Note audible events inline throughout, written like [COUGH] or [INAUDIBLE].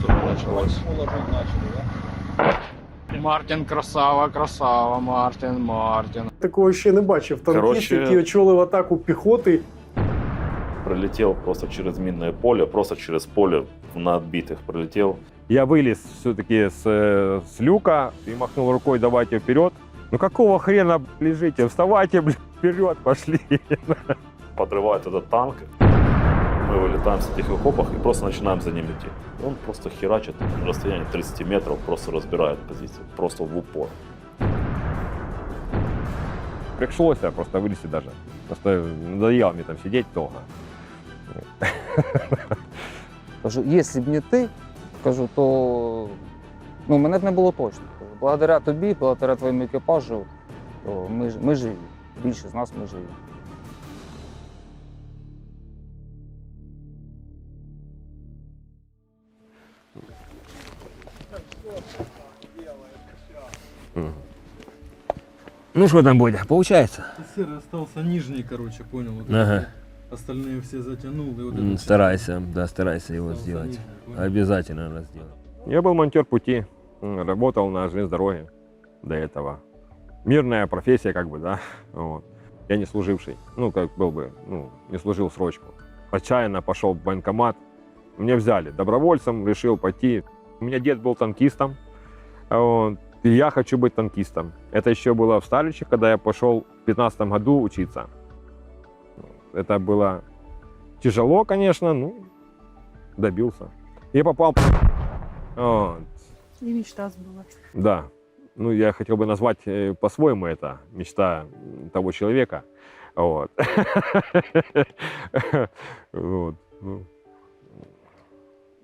тут началось. ложить начали, да? Мартин красава, красава, Мартин, Мартин. Такого ще не бачив. Танкіст, Коротше- який очолив атаку піхоти. Прилетел просто через минное поле, просто через поле на отбитых прилетел. Я вылез все-таки с, э, с люка и махнул рукой, давайте вперед. Ну какого хрена лежите? Вставайте, блин, вперед, пошли. Подрывает этот танк. Мы вылетаем с этих окопах и просто начинаем за ним идти Он просто херачит на расстоянии 30 метров, просто разбирает позицию, просто в упор. Пришлось я просто вылезти даже. Просто надоело мне там сидеть долго. Кажу, якщо б не ти, кажу, то ну, мене б не було точно. Кажу, благодаря тобі, благодаря твоєму екіпажу, то ми, ж- ми живі. Більшість з нас ми живі. Ну что там, Бодя, получается? Серый остался нижний, короче, понял. Вот Ага. Остальные все затянул. И вот М, этот Старайся, да, старайся его остался сделать. нижний? Обязательно надо сделать. Я был монтер пути, работал на железной дороге до этого. Мирная профессия, как бы, да. [LAUGHS] Вот. Я не служивший, ну, как был бы, ну, не служил срочку. Отчаянно пошел в военкомат. Мне взяли добровольцем, решил пойти. У меня дед был танкистом, вот, и я хочу быть танкистом. Это еще было в Сталиче, когда я пошел в 15 году учиться. Это было тяжело, конечно, ну, добился. Я попал вот, И мечта сбылась. да. Ну, я хотел бы назвать э, по-своему это мечта того человека. Вот. [LAUGHS] Вот. Ну,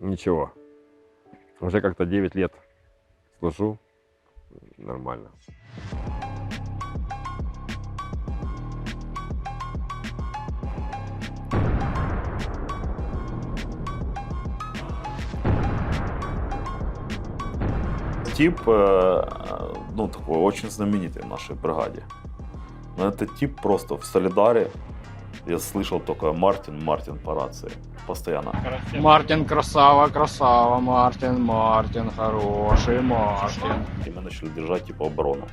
Ничего. Уже как-то 9 лет служу. Нормально. Тип, ну, такой очень знаменитый в нашей бригаде. Но это тип просто в Солидаре. Я слышал только Мартин, Мартин по рации. Постоянно. Мартин красава, красава, Мартин, Мартин, хороший Мартин. И мы начали держать типа оборону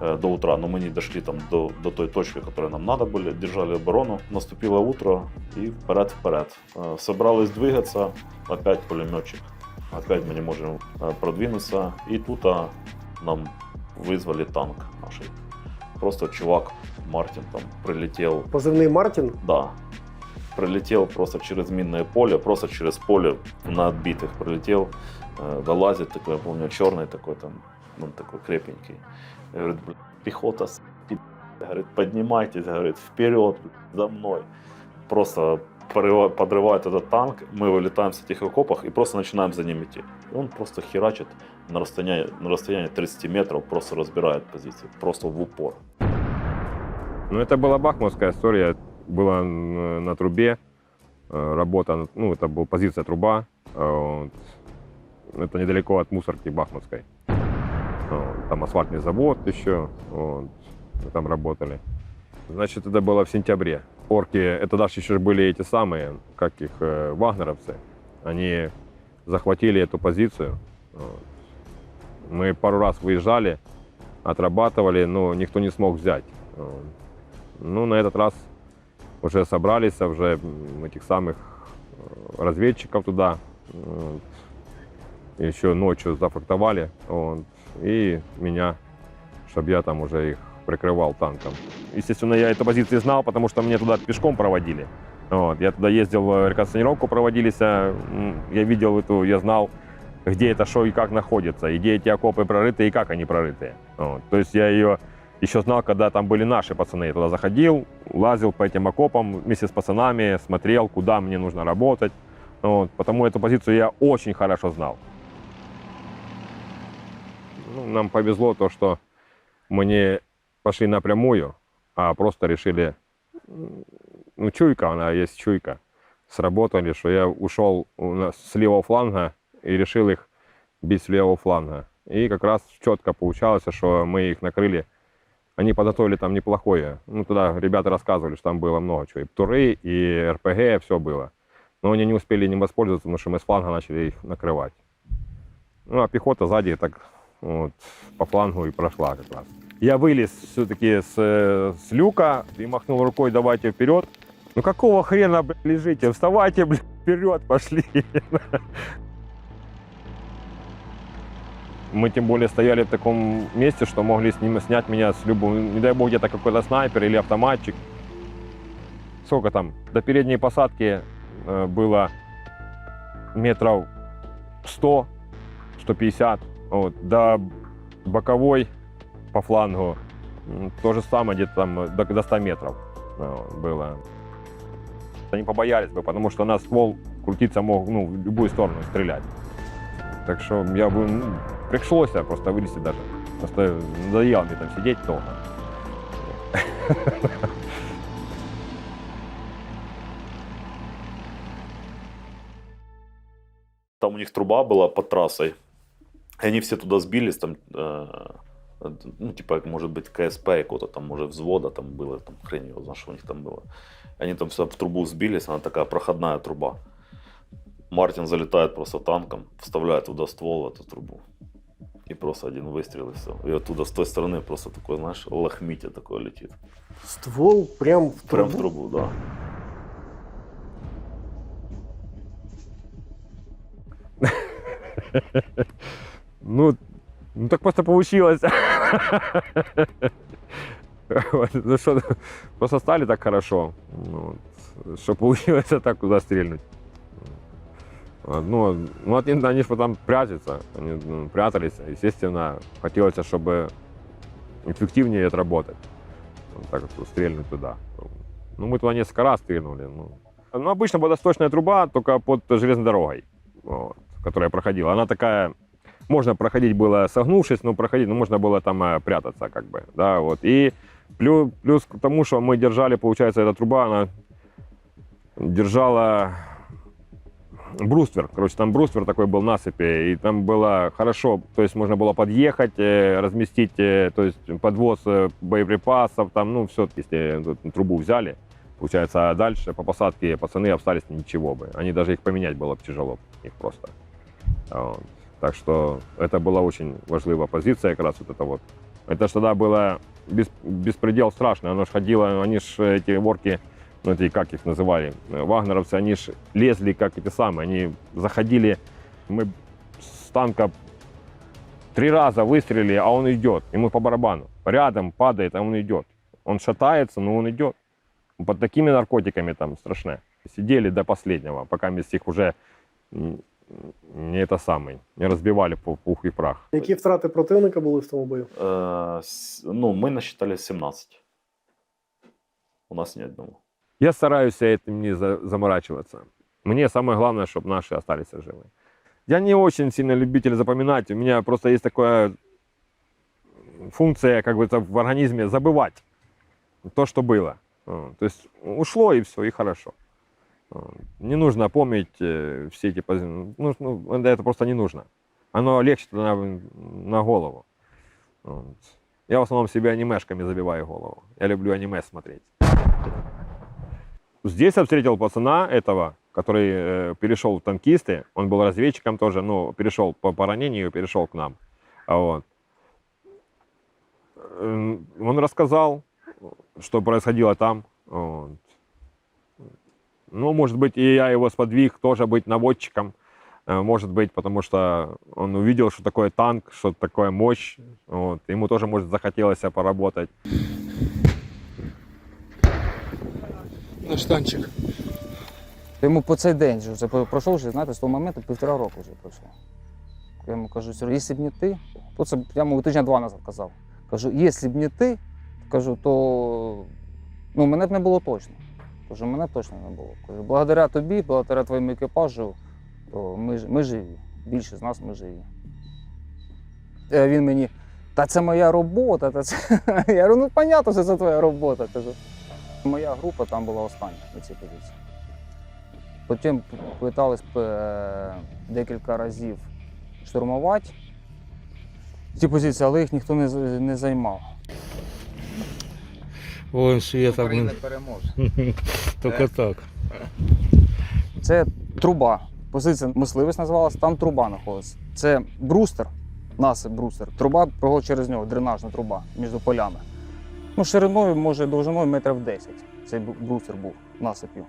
э, до утра. Но мы не дошли там до, до той точки, которой нам надо были. Держали оборону. Наступило утро и вперед-вперед. Э, Собрались двигаться. Опять пулеметчик. Опять мы не можем э, продвинуться. И тут а, нам вызвали танк наший. Просто чувак Мартин там прилетел Позивний Мартін. Да. Прилетел просто через минное поле, просто через поле на отбитых прилетел, э, вылазит такой, я помню, черный такой там, ну такой крепенький. Говорит, «Блин, пехота, с***, говорит, поднимайтесь, говорит, вперед, за мной. Просто подрывает этот танк, мы вылетаем с этих окопах и просто начинаем за ним идти. И он просто херачит на расстоянии, на расстоянии 30 метров, просто разбирает позиции, просто в упор. Ну, это была бахмутская история. Была на трубе э, работа, ну, это была позиция труба. э, вот. Это недалеко от мусорки бахмутской. Вот. Там асфальтный завод еще. вот. Мы там работали. Значит, это было в сентябре. Орки, это даже еще были эти самые, как их, э, вагнеровцы. Они захватили эту позицию. Вот. Мы пару раз выезжали, отрабатывали, но никто не смог взять. Ну, на этот раз уже собрались, уже м, этих самых э, разведчиков туда. Вот. Еще ночью зафрактовали. Вот. И меня, чтобы я там уже их прикрывал танком. Естественно, я эту позицию знал, потому что мне туда пешком проводили. Вот. Я туда ездил, э, реконсценировку проводились, а, я видел эту, я знал, где это что и как находится, и где эти окопы прорыты и как они прорыты. Вот. То есть я ее еще знал, когда там были наши пацаны. Я туда заходил, лазил по этим окопам вместе с пацанами, смотрел, куда мне нужно работать. Вот. Потому эту позицию я очень хорошо знал. Ну, нам повезло то, что мы не пошли напрямую, а просто решили, ну, чуйка, она есть чуйка. Сработали, что я ушел с левого фланга и решил их бить с левого фланга. И как раз четко получалось, что мы их накрыли они подготовили там неплохое. Ну, туда ребята рассказывали, что там было много чего. И птуры, и РПГ, все было. Но они не успели не воспользоваться, потому что мы с фланга начали их накрывать. Ну, а пехота сзади так вот, по флангу и прошла как раз. Я вылез все-таки с, с люка и махнул рукой, давайте вперед. Ну какого хрена, блядь, лежите? Вставайте, блядь, вперед, пошли. [LAUGHS] Мы тем более стояли в таком месте, что могли с ним снять меня с любого, не дай бог, где-то какой-то снайпер или автоматчик. Сколько там? До передней посадки э, было метров 100, 150. Вот, до боковой по флангу то же самое, где-то там э, до, до 100 метров э, было. Они побоялись бы, потому что у нас ствол крутиться мог ну, в любую сторону стрелять. Так что я бы, ну, пришлось просто вылезти даже. Просто надоело мне там сидеть долго. Там у них труба была под трассой. И они все туда сбились, там, э, ну, типа, может быть, КСП какого-то там, может, взвода там было, там, хрень его, знаешь, что у них там было. Они там все в трубу сбились, она такая проходная труба. Мартин залетает просто танком, вставляет туда ствол в эту трубу. Просто один выстрел и все. И оттуда с той стороны просто такой, знаешь, лохмитя такой летит. Ствол прям в Прям в трубу. трубу, да. Ну, ну так просто получилось. Вот, Ну что, просто стали так хорошо, ну, вот, что получилось так туда стрельнуть. Вот, Ну, ну от- они же потом прячутся, они ну, прятались, естественно, хотелось, чтобы эффективнее отработать. Вот так вот стрельнуть туда. Ну, мы туда несколько раз стрельнули. Ну, ну обычно водосточная труба, только под железной дорогой, вот, которая проходила. Она такая можно проходить было согнувшись, но проходить, ну, можно было там э, прятаться, как бы, да, вот. И плюс, плюс к тому, что мы держали, получается, эта труба, она держала бруствер, короче, там бруствер такой был насыпи, и там было хорошо, то есть можно было подъехать, э, разместить, э, то есть подвоз э, боеприпасов, там, ну, все, если трубу взяли, получается, а дальше по посадке пацаны остались ничего бы, они даже их поменять было бы тяжело, их просто. Так что это была очень важливая позиция, как раз вот это вот. Это ж тогда было бес, беспредел страшный. Оно ж ходило, они ж эти ворки, ну эти, как их называли, э, вагнеровцы, они ж лезли, как эти самые, они заходили, мы с танка три раза выстрелили, а он идет, ему по барабану. Рядом падает, а он идет. Он шатается, но он идет. Под такими наркотиками там страшне. Сидели до последнего, пока мы их уже не это самый, не разбивали по пух и прах. Які втрати противника були в тому бою? Э, ну, мы насчитали 17. У нас ни одного. Я стараюсь этим не за- заморачиваться. Мне самое главное, чтобы наши остались живы. Я не очень сильно любитель запоминать. У меня просто есть такая функция, как бы в организме, забывать то, что было. Вот. То есть ушло и все, и хорошо. Вот. Не нужно помнить э, все эти позиции. Ну, ну, это просто не нужно. Оно легче на, на голову. Я в основном себе анимешками забиваю голову. Я люблю аниме смотреть. Здесь я встретил пацана этого, который э, перешел в танкисты. Он был разведчиком тоже, ну, перешел по, по ранению, перешел к нам. А Вот. Эм, Он рассказал, что происходило там. Вот. Ну, может быть, и я его сподвиг тоже быть наводчиком. Э, Может быть, потому что он увидел, что такое танк, что такое мощь. Вот. Ему тоже, может, захотелось поработать. Наш танчик. Йому по цей день вже пройшов вже, знаєте, з того моменту півтора року вже пройшло. Я йому кажу, «Серега, якщо б не ти, то це я йому тижня два назад казав. Кажу, якщо б не ти, кажу, то ну, мене б не було точно. Кажу, мене точно не було. Кажу, благодаря тобі, благодаря твоєму екіпажу, то ми, ми живі. Більше з нас ми живі. Е, Він мені, та це моя робота. Та це... [LAUGHS] Я говорю, ну понятно, що це твоя робота. Кажу. Моя група там була остання на цій позиції. Потім питались е, декілька разів штурмувати ці позиції, але їх ніхто не, не займав. Вон света, блин. переможе. [LAUGHS] Только так. Це труба. позиція мисливець називалась, там труба знаходилась. Це брустер, насип брустер. Труба проходить через нього, дренажна труба між полями. Ну, шириною, може, довжиною метрів 10. Цей брустер був насипів.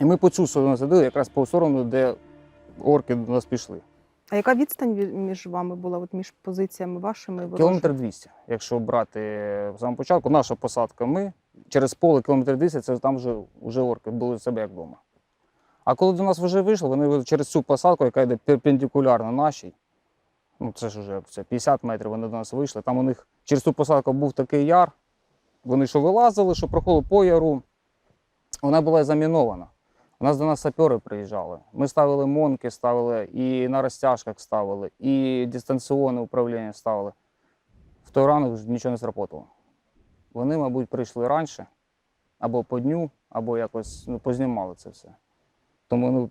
І ми по цю сторону садили, якраз по сторону, де орки до нас пішли. А яка відстань між вами була, от між позиціями вашими? Кілометр 200. Якщо брати в самому початку, наша посадка ми через поле кілометр 200, це там вже, вже орки були в себе як вдома. А коли до нас вже вийшли, вони через цю посадку, яка йде перпендикулярно нашій, ну це ж вже це 50 метрів, вони до нас вийшли. Там у них через цю посадку був такий яр. Вони що вилазили, що проходили по яру. Вона була замінована. У нас до нас сапери приїжджали. Ми ставили монки, ставили і на розтяжках ставили, і дистанційне управління ставили. В той ранок нічого не сработало. Вони, мабуть, прийшли раніше, або по дню, або якось ну, познімали це все. Тому, ну,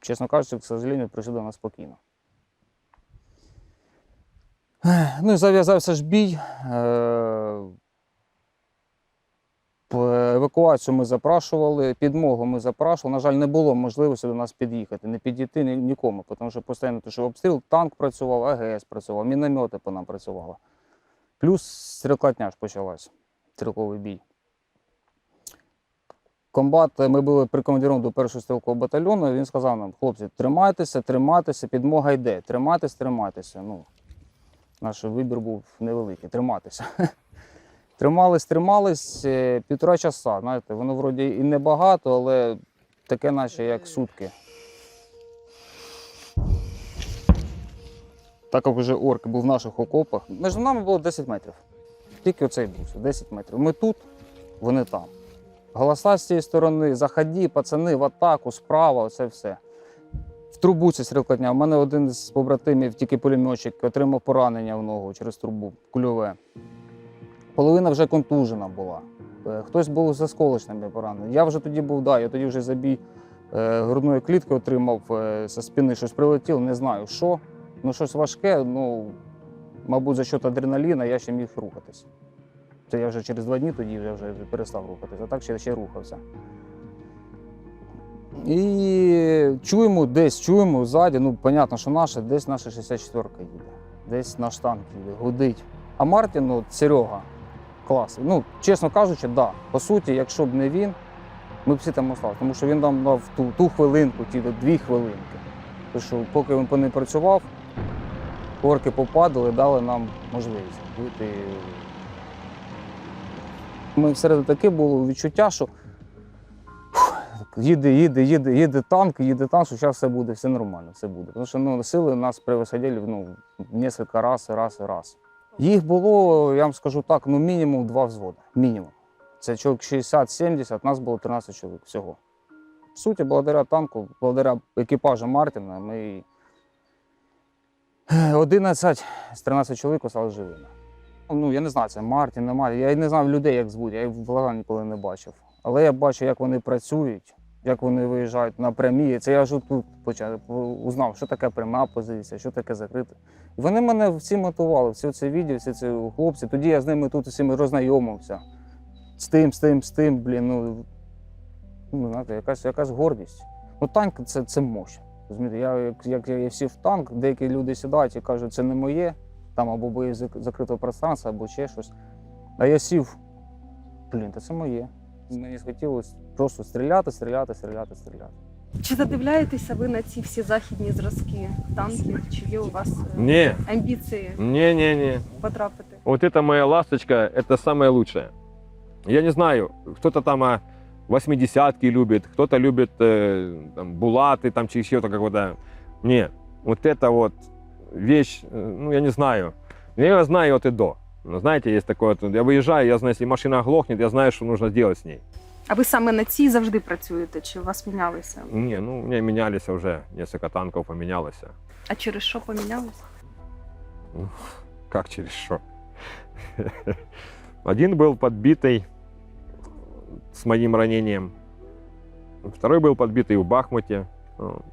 чесно кажучи, к сожалению, прийшли до нас спокійно. Ну і зав'язався ж бій. Е, Евакуацію ми запрашували, підмогу ми запрашували. На жаль, не було можливості до нас під'їхати, не підійти нікому, тому що постійно то, що обстріл, танк працював, АГС працював, міномети по нам працювали. Плюс стрілкотня ж почалась, стрілковий бій. Комбат, ми були прикомандировані до першого стрілкового батальйону, він сказав нам, хлопці, тримайтеся, тримайтеся, підмога йде, тримайтеся, тримайтеся. Ну, наш вибір був невеликий, триматися. [LAUGHS] Тримались, тримались е, півтора часа. Знаєте, воно вроді і небагато, але таке, наче як сутки. Так як вже орк був в наших окопах, між нами було 10 метрів. Тільки оцей був, 10 метрів. Ми тут, вони там. Голоса з цієї сторони, заході, пацани, в атаку, справа, оце все. В трубу це стрілкотня. У мене один з побратимів, тільки пулеметчик, отримав поранення в ногу через трубу, кульове. Половина вже контужена була. Е, Хтось був з осколочними пораненими. Я вже тоді був, да, я тоді вже забій е, грудної клітки отримав е, зі спини, щось прилетіло, не знаю що. Ну, щось важке, ну, мабуть, за счет адреналіна я ще міг рухатись. Це я вже через два дні тоді вже, вже перестав рухатися, а так ще, ще рухався. І чуємо десь, чуємо ззаді, ну, понятно, що наша, десь наша 64-ка їде, десь наш танк їде, гудить. А Мартін, ну, Серега, клас. Ну, чесно кажучи, да. По суті, якщо б не він, ми б всі там осталися. Тому що він нам дав ту, ту хвилинку, ті дві хвилинки. Тому що поки він по не працював, орки попадали, дали нам можливість бути. Ми всередині таке було відчуття, що їде, їде, їде, їде танк, їде танк, що зараз все буде, все нормально, все буде. Тому що ну, сили нас превосходили ну, кілька разів, раз раз. Їх було, я вам скажу так, ну мінімум два взводи. Мінімум. Це чоловік 60-70, нас було 13 чоловік всього. В суті, благодаря танку, благодаря екіпажу Мартіна, ми 11 з 13 чоловік осталися живими. Ну, я не знаю, це Мартін, не Мартін. Я не знав людей, як звуть, я їх в глаза ніколи не бачив. Але я бачу, як вони працюють, як вони виїжджають на прямі. Це я вже тут почав, узнав, що таке пряма позиція, що таке закрита. І вони мене всі мотивували, всі ці відео, всі ці хлопці. Тоді я з ними тут усіми роззнайомився. З тим, з тим, з тим, блін. Ну, ну знаєте, якась, якась гордість. Ну, танк це, це мощь. Я, як, я сів в танк, деякі люди сідають і кажуть, це не моє, там або бої зак- закритого пространства, або ще щось. А я сів, блін, та це моє. Мені хотілося просто стріляти, стріляти, стріляти, стріляти. Чи задивляєтеся ви на ці всі західні зразки танків? Чи є у вас е, Не, амбіції не-не-не. потрапити? Вот это моя ласточка, это самое лучшее. Я не знаю, кто-то там а, 80-ки любит, кто-то любит э, там, булаты, там чи еще-то какого-то. Не, вот это вот вещь, э, ну я не знаю. Я ее знаю от и до. Но знаете, есть такое, вот, я выезжаю, я знаю, если машина глохнет, я знаю, что нужно сделать с ней. А ви саме на цій завжди працюєте? Чи у вас мінялися? Не, ну у меня менялись уже, несколько танков поменялось. А через що помінялися? Как через что? Один был подбитый с моим ранением. Второй был подбитый в Бахмуте. Вот.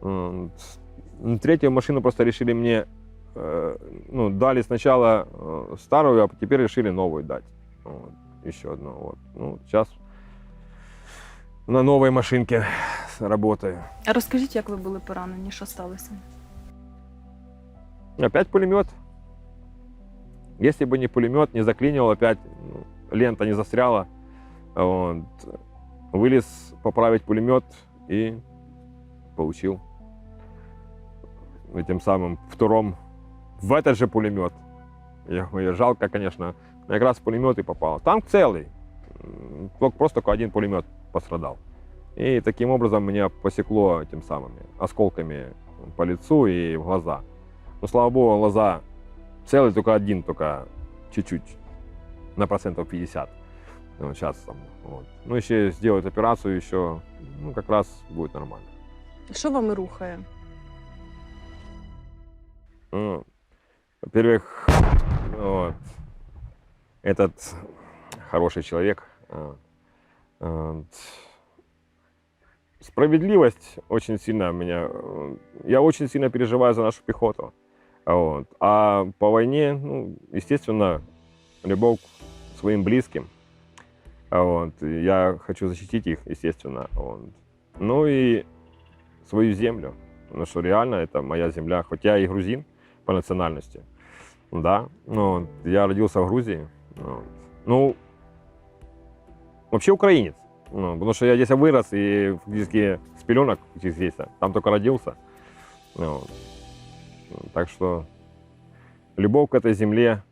Вот. Ну, Третью машину просто решили мне, э, ну, дали сначала э, старую, а теперь решили новую дать. Еще одну. Вот. Ну, сейчас на новой машинке работаю. А розкажіть, як ви були поранені, що сталося? Опять пулемет. Если бы не пулемет, не заклинил, опять ну, лента не застряла. Вот. Вылез поправить пулемет и получил этим самым втором в этот же пулемет. Я жалко, конечно, как раз в пулемет и попал. Танк целый, только просто только один пулемет пострадал. И таким образом меня посекло этим самыми осколками по лицу и в глаза. Но слава богу, глаза целый, только один, только чуть-чуть, на процентов 50. Вот сейчас там, вот. Ну, еще сделают операцию, еще, ну, как раз будет нормально. Що вами рухає? Ну, во-первых, вот, этот хороший человек. а, а, Справедливость очень сильно меня... Я очень сильно переживаю за нашу пехоту. Вот. А по войне, ну, естественно, любовь к своим близким. Вот. Я хочу защитить их, естественно. Вот. Ну и свою землю. Потому что реально это моя земля. Хоть я и грузин по национальности. Да. Но я родился в Грузии. Вот. Ну, вообще украинец. Ну, потому что я здесь вырос и фактически с пеленок здесь, там только родился. Ну. Так что любовь к этой земле